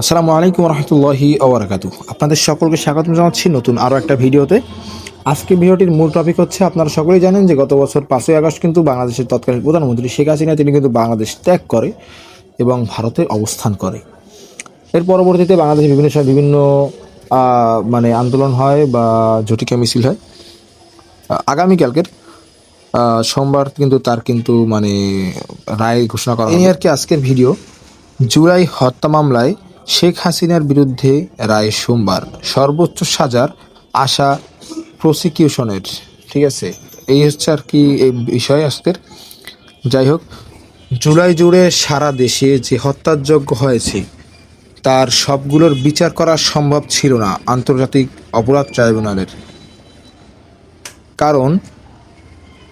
আসসালামু আলাইকুম রহমতুল্লাহি ওবরাকাতু আপনাদের সকলকে স্বাগত জানাচ্ছি নতুন আরও একটা ভিডিওতে। আজকে ভিডিওটির মূল টপিক হচ্ছে আপনারা সকলেই জানেন যে গত বছর পাঁচই আগস্ট কিন্তু বাংলাদেশের তৎকালীন প্রধানমন্ত্রী শেখ হাসিনা তিনি কিন্তু বাংলাদেশ ত্যাগ করে এবং ভারতে অবস্থান করে। এর পরবর্তীতে বাংলাদেশে বিভিন্ন সময় বিভিন্ন মানে আন্দোলন হয় বা ঝটিকা মিছিল হয়। আগামীকালকের সোমবার কিন্তু তার কিন্তু মানে রায় ঘোষণা করা এই আর কি আজকের ভিডিও। জুলাই হত্যা মামলায় শেখ হাসিনার বিরুদ্ধে রায় সোমবার। সর্বোচ্চ সাজার আশা প্রসিকিউশনের ঠিক আছে? এই হচ্ছে আর কি এই বিষয় আজকের। যাই হোক, জুলাই জুড়ে সারা দেশে যে হত্যাযজ্ঞ হয়েছে, তার সবগুলোর বিচার করা সম্ভব ছিল না আন্তর্জাতিক অপরাধ ট্রাইব্যুনালের। কারণ,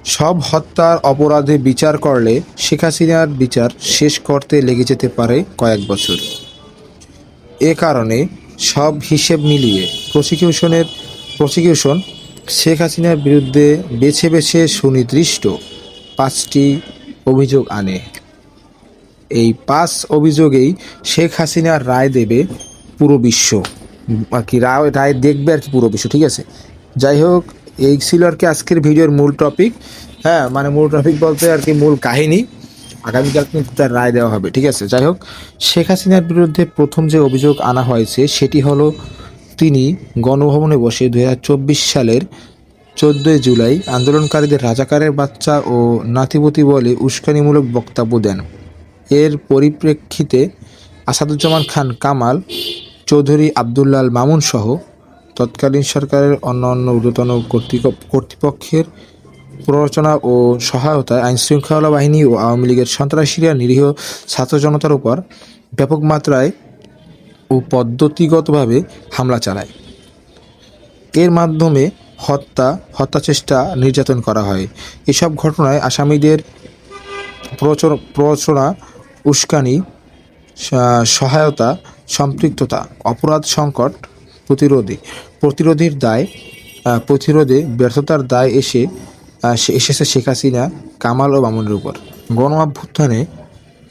সব হত্যার অপরাধে বিচার করলে শেখ হাসিনার বিচার শেষ করতে লেগে যেতে পারে কয়েক বছর। এ কারণে সব হিসেব মিলিয়ে প্রসিকিউশনের প্রসিকিউশন শেখ হাসিনার বিরুদ্ধে বেছে বেছে সুনির্দিষ্ট পাঁচটি অভিযোগ আনে। এই পাঁচ অভিযোগেই শেখ হাসিনার রায় দেবে পুরো বিশ্ব। আর কি রায় রায় দেখবে আর কি পুরো বিশ্ব, ঠিক আছে? যাই হোক, এই ছিল আর কি আজকের ভিডিওর মূল টপিক হ্যাঁ মানে মূল টপিক বলতে আর কি মূল কাহিনী। আগামীকাল কিন্তু তার রায় দেওয়া হবে, ঠিক আছে? যাই হোক শেখ হাসিনার বিরুদ্ধে প্রথম যে অভিযোগ আনা হয়েছে, সেটি হলো তিনি গণভবনে বসে দু হাজার চব্বিশ সালের চোদ্দোই জুলাই আন্দোলনকারীদের রাজাকারের বাচ্চা ও নাতিপতি বলে উস্কানিমূলক বক্তব্য দেন। এর পরিপ্রেক্ষিতে আসাদুজ্জামান খান কামাল, চৌধুরী আবদুল্লাল মামুন সহ তৎকালীন সরকারের অন্যান্য ঊর্ধ্বতন কর্তৃক- কর্তৃপক্ষের প্ররোচনা ও সহায়তায় আইনশৃঙ্খলা বাহিনী ও আওয়ামী লীগের সন্ত্রাসীরা নিরীহ ছাত্র জনতার উপর ব্যাপক মাত্রায় ও পদ্ধতিগতভাবে হামলা চালায়। এর মাধ্যমে হত্যা হত্যাচেষ্টা নির্যাতন করা হয়। এসব ঘটনায় আসামিদের প্ররোচনা, উস্কানি সহায়তা, সম্পৃক্ততা, অপরাধ সংকট প্রতিরোধে, প্রতিরোধের দায় প্রতিরোধে ব্যর্থতার দায় এসে এসেছে শেখ হাসিনা, কামাল ও মামুনের উপর। গণ অভ্যুত্থানে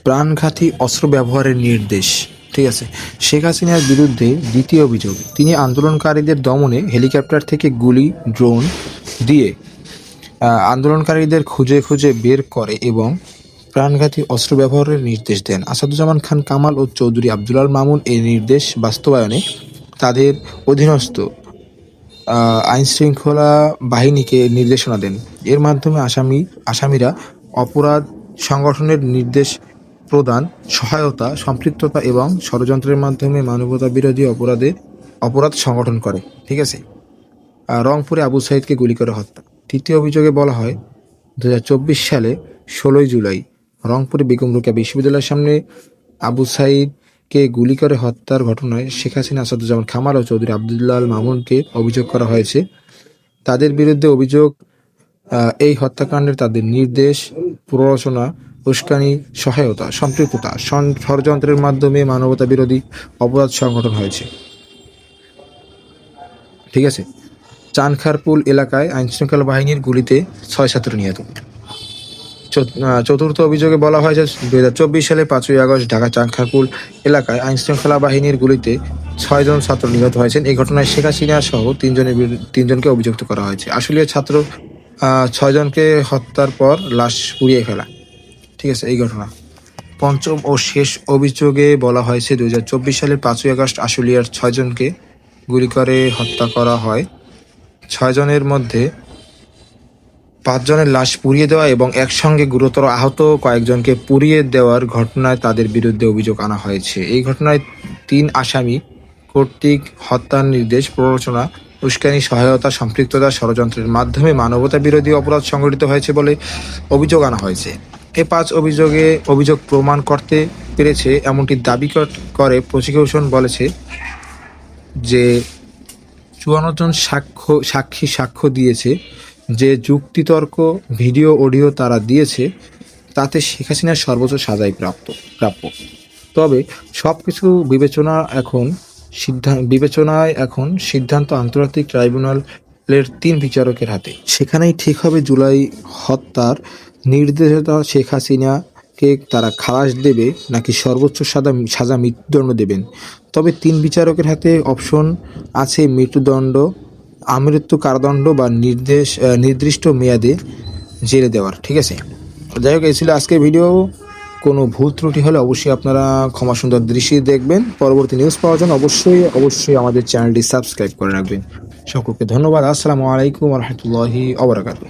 প্রাণঘাতী অস্ত্র ব্যবহারের নির্দেশ, ঠিক আছে? শেখ হাসিনার বিরুদ্ধে দ্বিতীয় অভিযোগ, তিনি আন্দোলনকারীদের দমনে হেলিকপ্টার থেকে গুলি, ড্রোন দিয়ে আন্দোলনকারীদের খুঁজে খুঁজে বের করে এবং প্রাণঘাতী অস্ত্র ব্যবহারের নির্দেশ দেন। আসাদুজ্জামান খান, কামাল ও চৌধুরী আব্দুলাল মামুন এই নির্দেশ বাস্তবায়নে তাদের অধীনস্থ। আইন শৃঙ্খলা বাহিনীকে নির্দেশনা দেন। এর মাধ্যমে আসামি আসামিরা অপরাধ সংগঠনের নির্দেশ প্রদান, সহায়তা, সম্পৃক্ততা এবং ষড়যন্ত্রের মাধ্যমে মানবতা বিরোধী অপরাধে অপরাধ সংগঠন করে। ঠিক আছে? রংপুরে আবু সাইদকে গুলি করে হত্যা। তৃতীয় অভিযোগে বলা হয় দু হাজার চব্বিশ সালে ষোলোই জুলাই রংপুরে বেগম রোকেয়া বিশ্ববিদ্যালয়ের সামনে আবু সাইদকে গুলি করে হত্যার ঘটনায় শেখ হাসিনা, আসাদুজ্জামান খামার ও চৌধুরী আবদুল্লাহ আল মামুনকে অভিযোগ করা হয়েছে। তাদের বিরুদ্ধে অভিযোগ এই হত্যাকাণ্ডের তাদের নির্দেশ, প্ররোচনা, উস্কানি, সহায়তা, সম্পৃক্ততা ষড়যন্ত্রের মাধ্যমে মানবতা বিরোধী অপরাধ সংগঠন হয়েছে। ঠিক আছে? চানখারপুল এলাকায় আইনশৃঙ্খলা বাহিনীর গুলিতে ছয় ছাত্র নিহত। চতুর্থ অভিযোগে বলা হয় যে দুই হাজার চব্বিশ সালে পাঁচই আগস্ট ঢাকা চানখারপুল এলাকায় আইনশৃঙ্খলা বাহিনীর গুলিতে ছয়জন ছাত্র নিহত হয়েছেন। এই ঘটনায় শেখ হাসিনা সহ তিনজনের তিনজনকে অভিযুক্ত করা হয়েছে। আসলে ছাত্র ছয়জনকে হত্যার পর লাশ পুড়িয়ে ফেলা। ঠিক আছে, এই ঘটনা। পঞ্চম ও শেষ অভিযোগে বলা হয়েছে দুই হাজার চব্বিশ সালের পাঁচই আগস্ট আশুলিয়ার ছয়জনকে গুলি করে হত্যা করা হয়। ছয়জনের মধ্যে পাঁচজনের লাশ পুড়িয়ে দেওয়া এবং একসঙ্গে গুরুতর আহত কয়েকজনকে পুড়িয়ে দেওয়ার ঘটনায় তাদের বিরুদ্ধে অভিযোগ আনা হয়েছে। এই ঘটনায় তিন আসামি কর্তৃক হত্যার নির্দেশ, প্ররোচনা, উস্কানি, সহায়তা, সম্পৃক্ততা, ষড়যন্ত্রের মাধ্যমে মানবতা বিরোধী অপরাধ সংঘটিত হয়েছে বলে অভিযোগ আনা হয়েছে। এ পাঁচ অভিযোগে অভিযোগ প্রমাণ করতে পেরেছে এমনটি দাবি করে প্রসিকিউশন বলেছে যে চুয়ান্ন জন সাক্ষ্য সাক্ষী সাক্ষ্য দিয়েছে যে যুক্তিতর্ক ভিডিও, অডিও তারা দিয়েছে, তাতে শেখ হাসিনার সর্বোচ্চ সাজাই প্রাপ্ত, প্রাপ্য। তবে সব কিছু বিবেচনা এখন সিদ্ধান্ত বিবেচনায় এখন সিদ্ধান্ত আন্তর্জাতিক ট্রাইব্যুনালের তিন বিচারকের হাতে। সেখানেই ঠিক হবে জুলাই হত্যার নির্দেশতা শেখ হাসিনা কে তারা খালাস দেবে নাকি সর্বোচ্চ সাজা সাজা মৃত্যুদণ্ড দেবেন। তবে তিন বিচারকের হাতে অপশন আছে মৃত্যুদণ্ড আমৃত্যু কারাদণ্ড বা নির্দেশ নির্দিষ্ট মেয়াদে জেলে দেওয়ার, ঠিক আছে? যাই হোক, এই ছিল আজকের ভিডিও। কোনো ভুল ত্রুটি হলে অবশ্যই আপনারা ক্ষমা সুন্দর দৃশ্যে দেখবেন। পরবর্তী নিউজ পাওয়ার জন্য অবশ্যই অবশ্যই আমাদের চ্যানেলটি সাবস্ক্রাইব করে রাখবেন। সকলকে ধন্যবাদ। আসসালামু আলাইকুম রহমতুল্লাহি অবরাকাতু